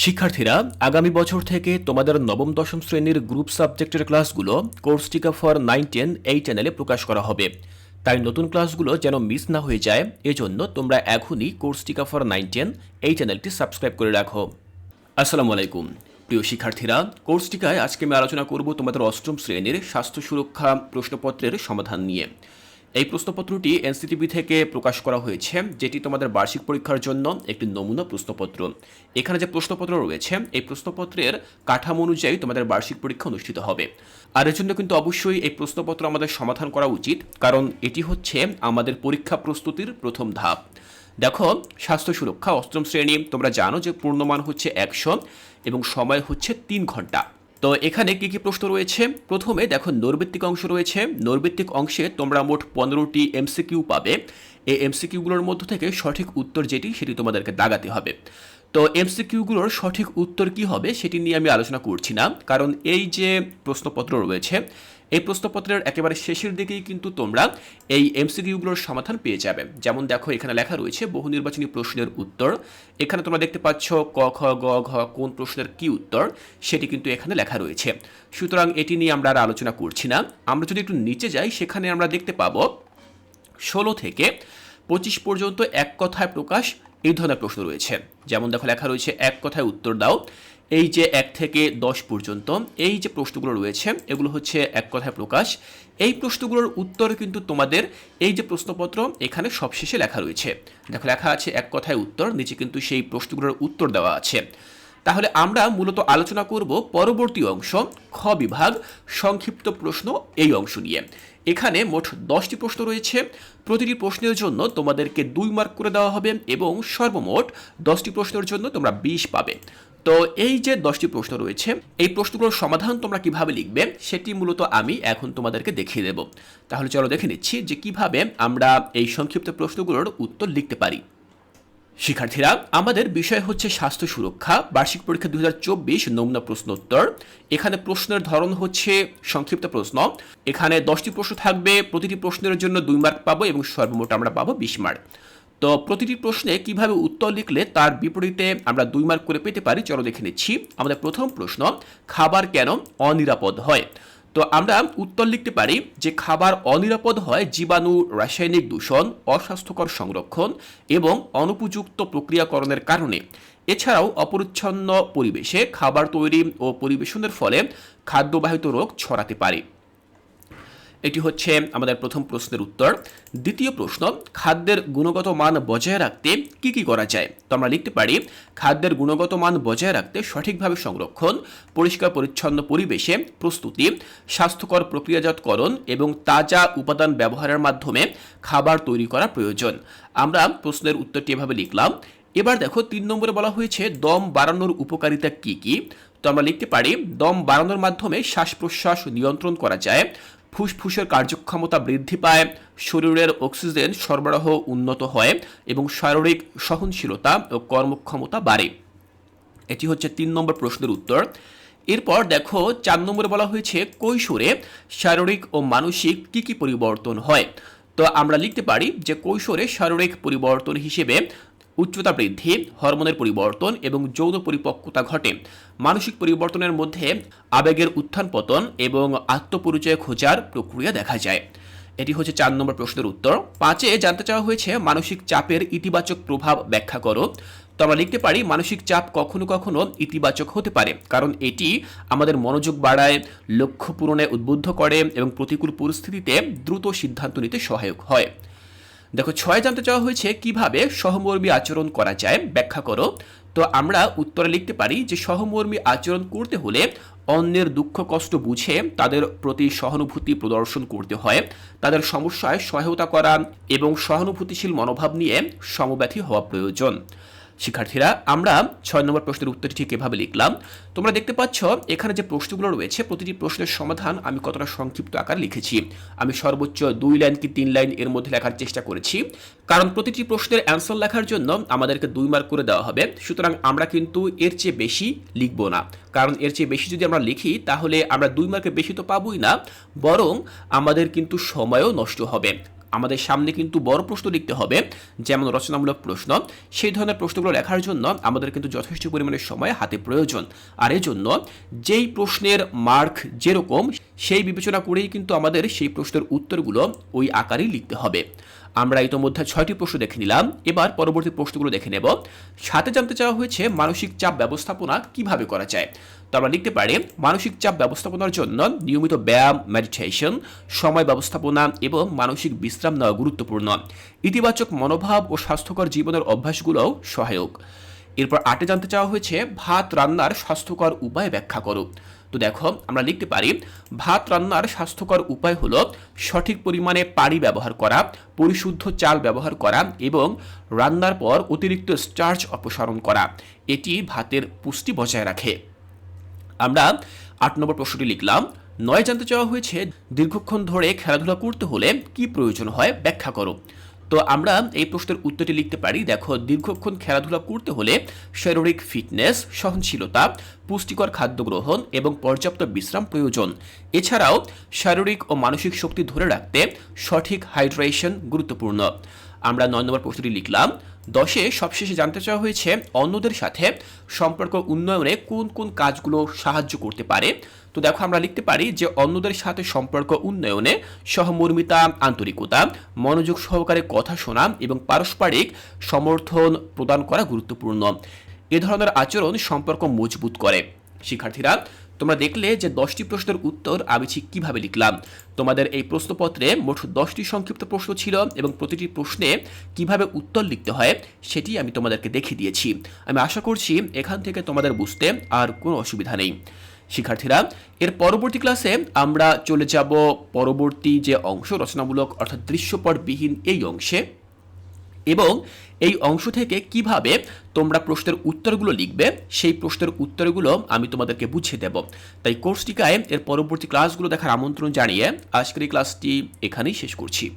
শিক্ষার্থীরা, আগামী বছর থেকে তোমাদের নবম, দশম শ্রেণির গ্রুপ সাবজেক্টের ক্লাসগুলো কোর্স টিকা ফর নাইন, টেন এই চ্যানেলে প্রকাশ করা হবে। তাই নতুন ক্লাসগুলো যেন মিস না হয়ে যায়, এজন্য তোমরা এখনই কোর্স টিকা ফর নাইন, টেন এই চ্যানেলটি সাবস্ক্রাইব করে রাখো। আসসালামু আলাইকুম। প্রিয় শিক্ষার্থীরা, কোর্স টিকায় আজকে আমি আলোচনা করব তোমাদের অষ্টম শ্রেণির স্বাস্থ্য সুরক্ষা প্রশ্নপত্রের সমাধান নিয়ে। এই প্রশ্নপত্রটি এনসিটিভি থেকে প্রকাশ করা হয়েছে, যেটি তোমাদের বার্ষিক পরীক্ষার জন্য একটি নমুনা প্রশ্নপত্র। এখানে যে প্রশ্নপত্র রয়েছে, এই প্রশ্নপত্রের কাঠামো অনুযায়ী তোমাদের বার্ষিক পরীক্ষা অনুষ্ঠিত হবে। আর এর জন্য কিন্তু অবশ্যই এই প্রশ্নপত্র আমাদের সমাধান করা উচিত, কারণ এটি হচ্ছে আমাদের পরীক্ষা প্রস্তুতির প্রথম ধাপ। দেখো, স্বাস্থ্য সুরক্ষা অষ্টম শ্রেণি, তোমরা জানো যে পূর্ণমান হচ্ছে একশো এবং সময় হচ্ছে তিন ঘণ্টা। তো এখানে কি কি প্রশ্ন রয়েছে? প্রথমে দেখো নৈর্বৃত্তিক অংশ রয়েছে। নৈর্বৃত্তিক অংশে তোমরা মোট পনেরোটি এমসিকিউ পাবে। এই এমসিকিউগুলোর মধ্য থেকে সঠিক উত্তর যেটি, সেটি তোমাদেরকে দাগাতে হবে। তো এমসিকিউগুলোর সঠিক উত্তর কি হবে, সেটি নিয়ে আমি আলোচনা করছি না। কারণ এই যে প্রশ্নপত্র রয়েছে এই প্রশ্নপত্রের একেবারে শেষের দিকেই কিন্তু তোমরা এই এমসিকিউগুলোর সমাধান পেয়ে যাবে। যেমন দেখো, এখানে লেখা রয়েছে বহু নির্বাচনী প্রশ্নের উত্তর। এখানে তোমরা দেখতে পাচ্ছ ক, খ, গ, ঘ, কোন প্রশ্নের কি উত্তর, সেটি কিন্তু এখানে লেখা রয়েছে। সুতরাং এটি নিয়ে আমরা আর আলোচনা করছি না। আমরা যদি একটু নিচে যাই, সেখানে আমরা দেখতে পাবো, ষোলো থেকে পঁচিশ পর্যন্ত এক কথায় প্রকাশ এই ধরনের প্রশ্ন রয়েছে। যেমন দেখো, লেখা রয়েছে, এক কথায় উত্তর দাও। এই যে এক থেকে দশ পর্যন্ত এই যে প্রশ্নগুলো রয়েছে, এগুলো হচ্ছে এক কথায় প্রকাশ। এই প্রশ্নগুলোর উত্তর কিন্তু তোমাদের এই যে প্রশ্নপত্র এখানে সবশেষে লেখা রয়েছে। দেখো, লেখা আছে এক কথায় উত্তর, নিচে কিন্তু সেই প্রশ্নগুলোর উত্তর দেওয়া আছে। তাহলে আমরা মূলত আলোচনা করব পরবর্তী অংশ, খ বিভাগ, সংক্ষিপ্ত প্রশ্ন এই অংশ নিয়ে। এখানে মোট দশটি প্রশ্ন রয়েছে। প্রতিটি প্রশ্নের জন্য তোমাদেরকে দুই মার্ক করে দেওয়া হবে এবং সর্বমোট দশটি প্রশ্নের জন্য তোমরা বিশ পাবে। তো এই যে দশটি প্রশ্ন রয়েছে, এই প্রশ্নগুলোর সমাধান তোমরা কীভাবে লিখবে সেটি মূলত আমি এখন তোমাদেরকে দেখিয়ে দেব। তাহলে চলো দেখে নিচ্ছি যে কীভাবে আমরা এই সংক্ষিপ্ত প্রশ্নগুলোর উত্তর লিখতে পারি। শিক্ষার্থীরা, আমাদের বিষয় হচ্ছে স্বাস্থ্য সুরক্ষা, বার্ষিক পরীক্ষা দুই হাজার চব্বিশ নমুনা প্রশ্নোত্তর। এখানে প্রশ্নের ধরন হচ্ছে সংক্ষিপ্ত প্রশ্ন। এখানে দশটি প্রশ্ন থাকবে, প্রতিটি প্রশ্নের জন্য দুই মার্ক পাবো এবং সর্বমোট আমরা পাবো বিশ মার্ক তো প্রতিটি প্রশ্নে কীভাবে উত্তর লিখলে তার বিপরীতে আমরা দুই মার্ক করে পেতে পারি? চলো দেখে নিচ্ছি। আমাদের প্রথম প্রশ্ন, খাবার কেন অনিরাপদ হয়? তো আমরা উত্তর লিখতে পারি যে খাবার অনিরাপদ হয় জীবাণু, রাসায়নিক দূষণ, অস্বাস্থ্যকর সংরক্ষণ এবং অনুপযুক্ত প্রক্রিয়াকরণের কারণে। এছাড়াও অপরিচ্ছন্ন পরিবেশে খাবার তৈরি ও পরিবেশনের ফলে খাদ্যবাহিত রোগ ছড়াতে পারে। এটি হচ্ছে আমাদের প্রথম প্রশ্নের উত্তর। দ্বিতীয় প্রশ্ন, খাদ্যের গুণগত মান বজায় রাখতে কি কি করা যায়? তো আমরা লিখতে পারি, খাদ্যের গুণগত মান বজায় রাখতে সঠিকভাবে সংরক্ষণ, পরিষ্কার পরিচ্ছন্ন পরিবেশে প্রস্তুতি, স্বাস্থ্যকর প্রক্রিয়াজাতকরণ এবং তাজা উপাদান ব্যবহারের মাধ্যমে খাবার তৈরি করা প্রয়োজন। আমরা প্রশ্নের উত্তরটি এভাবে লিখলাম। এবার দেখো, তিন নম্বরে বলা হয়েছে, দম বাড়ানোর উপকারিতা কি কি? তো আমরা লিখতে পারি, দম বাড়ানোর মাধ্যমে শ্বাস প্রশ্বাস নিয়ন্ত্রণ করা যায় ফুসফুসের কার্যক্ষমতা বৃদ্ধি পায়, শরীরের অক্সিজেন সরবরাহ উন্নত হয় এবং শারীরিক সহনশীলতা ও কর্মক্ষমতা বাড়ে। এটি হচ্ছে তিন নম্বর প্রশ্নের উত্তর। এরপর দেখো, চার নম্বরে বলা হয়েছে, কৈশোরে শারীরিক ও মানসিক কি কি পরিবর্তন হয়? তো আমরা লিখতে পারি যে, কৈশোরে শারীরিক পরিবর্তন হিসেবে উচ্চতা বৃদ্ধি, হরমোনের পরিবর্তন এবং যৌন পরিপক্কতা ঘটে। মানসিক পরিবর্তনের মধ্যে আবেগের উত্থান পতন এবং আত্মপরিচয় খোঁজার প্রক্রিয়া দেখা যায়। এটি হচ্ছে চার নম্বর প্রশ্নের উত্তর। পাঁচে জানতে চাওয়া হয়েছে, মানসিক চাপের ইতিবাচক প্রভাব ব্যাখ্যা করো। তো আমরা লিখতে পারি, মানসিক চাপ কখনো কখনো ইতিবাচক হতে পারে, কারণ এটি আমাদের মনোযোগ বাড়ায়, লক্ষ্য পূরণে উদ্বুদ্ধ করে এবং প্রতিকূল পরিস্থিতিতে দ্রুত সিদ্ধান্ত নিতে সহায়ক হয়। দেখো, ছয় জানতে চাওয়া হয়েছে কীভাবে সহমর্মী আচরণ করা যায়, ব্যাখ্যা করো। তো আমরা উত্তরে লিখতে পারি যে, সহমর্মী আচরণ করতে হলে অন্যের দুঃখ, কষ্ট বুঝে তাদের প্রতি সহানুভূতি প্রদর্শন করতে হয়। তাদের সমস্যায় সহায়তা করা এবং সহানুভূতিশীল মনোভাব নিয়ে সমব্যথী হওয়া প্রয়োজন। শিক্ষার্থীরা, আমরা ছয় নম্বর প্রশ্নের উত্তরটি ঠিক এভাবে লিখলাম। তোমরা দেখতে পাচ্ছ, এখানে যে প্রশ্নগুলো রয়েছে, প্রতিটি প্রশ্নের সমাধান আমি কতটা সংক্ষিপ্ত আকার লিখেছি। আমি সর্বোচ্চ দুই লাইন কি তিন লাইন এর মধ্যে লেখার চেষ্টা করেছি। কারণ প্রতিটি প্রশ্নের অ্যান্সার লেখার জন্য আমাদেরকে দুই মার্ক করে দেওয়া হবে। সুতরাং আমরা কিন্তু এর চেয়ে বেশি লিখব না। কারণ এর চেয়ে বেশি যদি আমরা লিখি, তাহলে আমরা দুই মার্কের বেশি তো পাবোই না, বরং আমাদের কিন্তু সময়ও নষ্ট হবে। আমাদের সামনে কিন্তু বড় প্রশ্ন লিখতে হবে, যেমন রচনামূলক প্রশ্ন। সেই ধরনের প্রশ্নগুলো লেখার জন্য আমাদের কিন্তু যথেষ্ট পরিমাণে সময় হাতে প্রয়োজন। আর এজন্য যেই প্রশ্নের মার্ক যেরকম, সেই বিবেচনা করেই কিন্তু আমাদের সেই প্রশ্নের উত্তরগুলো ওই আকারেই লিখতে হবে। আমরা ইতোমধ্যে ছয়টি প্রশ্ন দেখে নিলাম। এবার পরবর্তী প্রশ্নগুলো দেখে নেব। সাথে জানতে চাওয়া হয়েছে, মানসিক চাপ ব্যবস্থাপনা কীভাবে করা যায়? তো আমরা লিখতে পারি, মানসিক চাপ ব্যবস্থাপনার জন্য নিয়মিত ব্যায়াম মেডিটেশন সময় ব্যবস্থাপনা এবং মানসিক বিশ্রাম নেওয়া গুরুত্বপূর্ণ। ইতিবাচক মনোভাব ও স্বাস্থ্যকর জীবনের অভ্যাসগুলোও সহায়ক। এরপর আটে জানতে চাওয়া হয়েছে, ভাত রান্নার স্বাস্থ্যকর উপায় ব্যাখ্যা করো। তো দেখো, আমরা লিখতে পারি, ভাত রান্নার স্বাস্থ্যকর উপায় হলো সঠিক পরিমাণে পানি ব্যবহার করা, পরিশুদ্ধ চাল ব্যবহার করা এবং রান্নার পর অতিরিক্ত স্টার্চ অপসারণ করা। এটি ভাতের পুষ্টি বজায় রাখে। আমরা আট নম্বর প্রশ্নটি লিখলাম, নয় জানতে চাওয়া হয়েছে দীর্ঘক্ষণ ধরে খেলাধুলা করতে হলে কি প্রয়োজন হয়? ব্যাখ্যা করো। তো আমরা এই প্রশ্নের উত্তরটি লিখতে পারি। দেখো, দীর্ঘক্ষণ খেলাধুলা করতে হলে শারীরিক ফিটনেস, সহনশীলতা, পুষ্টিকর খাদ্য গ্রহণ এবং পর্যাপ্ত বিশ্রাম প্রয়োজন। এছাড়াও শারীরিক ও মানসিক শক্তি ধরে রাখতে সঠিক হাইড্রেশন গুরুত্বপূর্ণ। আমরা নয় নম্বর প্রশ্নটি লিখলাম দশে সবশেষে জানতে চাওয়া হয়েছে, অন্যদের সাথে সম্পর্ক উন্নয়নে কোন কোন কাজগুলো সাহায্য করতে পারে। তো দেখো, আমরা লিখতে পারি যে অন্যদের সাথে সম্পর্ক উন্নয়নে সহমর্মিতা, আন্তরিকতা, মনোযোগ সহকারে কথা শোনা এবং পারস্পরিক সমর্থন প্রদান করা গুরুত্বপূর্ণ। এ ধরনের আচরণ সম্পর্ক মজবুত করে। শিক্ষার্থীরা তোমরা দেখলে যে দশটি প্রশ্নের উত্তর আমি ঠিক কীভাবে লিখলাম। তোমাদের এই প্রশ্নপত্রে মোট দশটি সংক্ষিপ্ত প্রশ্ন ছিল এবং প্রতিটি প্রশ্নে কীভাবে উত্তর লিখতে হয় সেটি আমি তোমাদেরকে দেখিয়ে দিয়েছি। আমি আশা করছি এখান থেকে তোমাদের বুঝতে আর কোনো অসুবিধা নেই। শিক্ষার্থীরা, এর পরবর্তী ক্লাসে আমরা চলে যাব পরবর্তী যে অংশ, রচনামূলক অর্থাৎ দৃশ্যপটবিহীন এই অংশে। এবং এই অংশ থেকে কীভাবে তোমরা প্রশ্নের উত্তরগুলো লিখবে, সেই প্রশ্নের উত্তরগুলো আমি তোমাদেরকে বুঝিয়ে দেব। তাই কোর্সটিকায় এর পরবর্তী ক্লাসগুলো দেখার আমন্ত্রণ জানিয়ে আজকের এই ক্লাসটি এখানেই শেষ করছি।